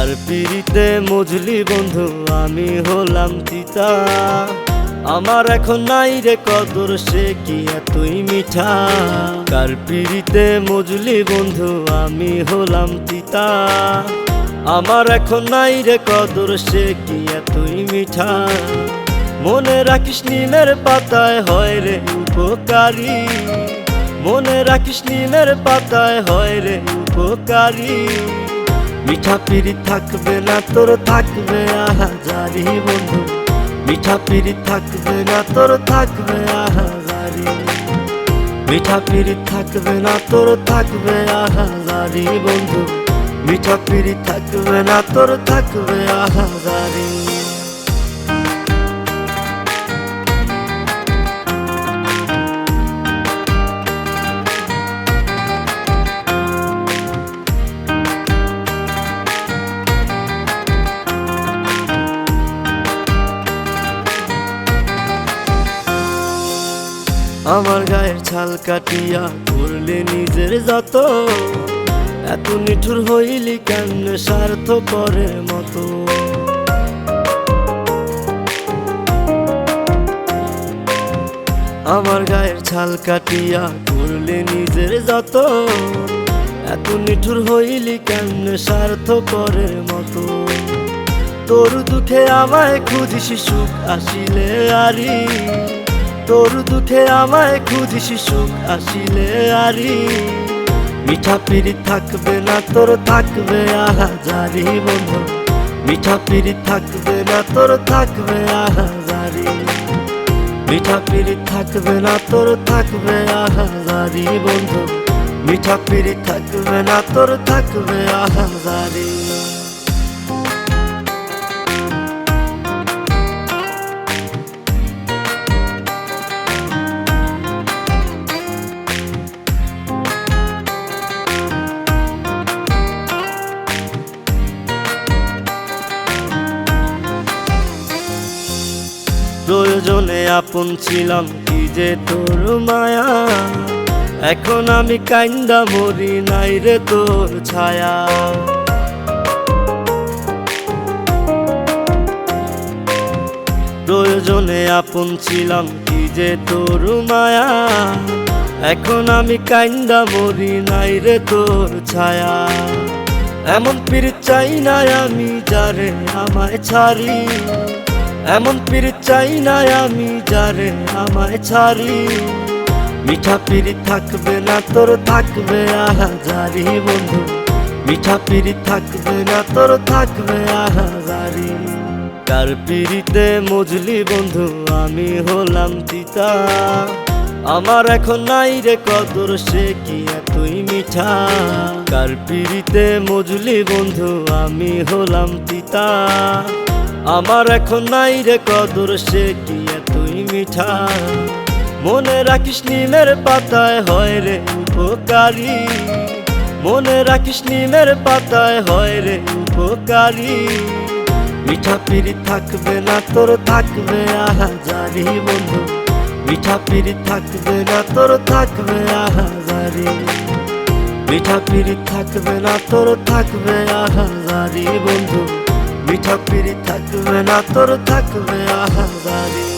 পিড়িতে মজলি বন্ধু? আমি হলাম তিতা। আমার এখন নাই রে কদর, সে কি এতই মিঠা? কার পিড়িতে মজলি বন্ধু? আমি হলাম তিতা। আমার এখন নাই রে কদর, সে কি এতই মিঠা? মনে রাখিস নিমের পাতায় হয় রে উপকারী। মনে রাখিস নিমের পাতায় হয় রে উপকারী। মিঠা পিড়ি থাকবে না, তোর থাকবে আহাজারি বন্ধু। মিঠা পিড়ি থাকবে না, তোর থাকবে আহাজারি। মিঠা পিড়ি থাকবে না, তোর থাকবে আহাজারি বন্ধু। মিঠা পিড়ি থাকবে না, তোর থাকবে আহাজারি। আমার গায়ের ছাল কাটিয়া করলে নিজের যত। এত নিঠুর হইলি কেন স্বার্থ পরের মতো? আমার গায়ের ছাল কাটিয়া করলে নিজের যত। এত নিঠুর হইলি কেন স্বার্থ পরের মতো? তোর দুঃখে আমায় খুঁজিস সুখ আসিলে আরি তোর দুঃখে আমায় খুঁজিস, সুখ আসিলে আরি মিঠা পিড়ি থাকবে না তোর, থাকবে আহাজারি বন্ধু। মিঠা পিড়ি থাকবে না তোর, থাকবে আহাজারি। মিঠা পিড়ি থাকবে না তোর, থাকবে আহাজারি বন্ধু। মিঠা পিড়ি থাকবে না তোর, থাকবে আহাজারি। প্রয়োজনে আপন ছিলাম কি যে তোর মায়া? এখন আমি কাইন্দা মরি নাই রে তোর ছায়া। প্রয়োজনে আপন ছিলাম কি যে তোর মায়া? এখন আমি কাইন্দা মরি নাই রে তোর ছায়া। এমন পীর চাই না আমি যারে আমায় ছাড়ি। এমন পীর চাই না আমি যারে আমায় ছাড়ি। মিঠা পিড়ি থাকবে না, তোর থাকবে আহাজারি বন্ধু। মিঠা পিড়ি থাকবে না, তোর থাকবে আহাজারি। কার পিড়িতে মজলি বন্ধু, আমি হলাম তিতা। আমার এখন নাই রে কদর, সে কি এতই মিঠা? কার পিড়িতে মজলি বন্ধু, আমি হলাম তিতা। আমার এখন নাই রে কদর, সে কি এতই মিঠা? মনে রাখিস নিমের পাতায় হয় রে উপকারী। মনে রাখিস নিমের পাতায় হয় রে উপকারী। মিঠা পিড়ি থাকবে না তোর, থাকবে আহাজারি বন্ধু। মিঠা পিড়ি থাকবে না তোর, থাকবে আহাজারি। মিঠা পিড়ি থাকবে না তোর, থাকবে আহাজারি বন্ধু। মিঠা পিড়ি থাকবে না তোর থাকবে আহাজারি